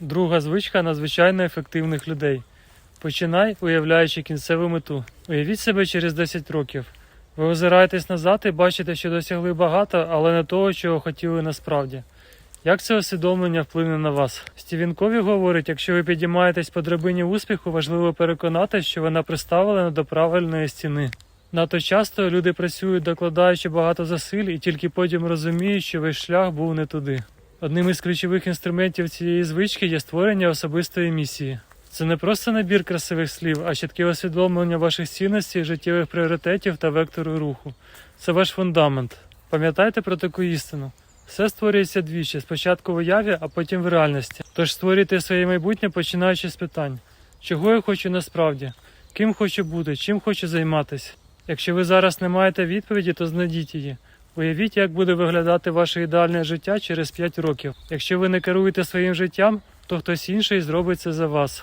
Друга звичка надзвичайно ефективних людей. Починай, уявляючи кінцеву мету. Уявіть себе через 10 років. Ви озираєтесь назад і бачите, що досягли багато, але не того, чого хотіли насправді. Як це усвідомлення вплине на вас? Стівен Кові говорить, якщо ви підіймаєтесь по драбині успіху, важливо переконатися, що вона приставлена до правильної стіни. Надто часто люди працюють, докладаючи багато зусиль, і тільки потім розуміють, що весь шлях був не туди. Одним із ключових інструментів цієї звички є створення особистої місії. Це не просто набір красивих слів, а чітке усвідомлення ваших цінностей, життєвих пріоритетів та вектору руху. Це ваш фундамент. Пам'ятайте про таку істину. Все створюється двічі: спочатку в уяві, а потім в реальності. Тож створюйте своє майбутнє, починаючи з питань: чого я хочу насправді, ким хочу бути, чим хочу займатися. Якщо ви зараз не маєте відповіді, то знайдіть її. Уявіть, як буде виглядати ваше ідеальне життя через 5 років. Якщо ви не керуєте своїм життям, то хтось інший зробить це за вас.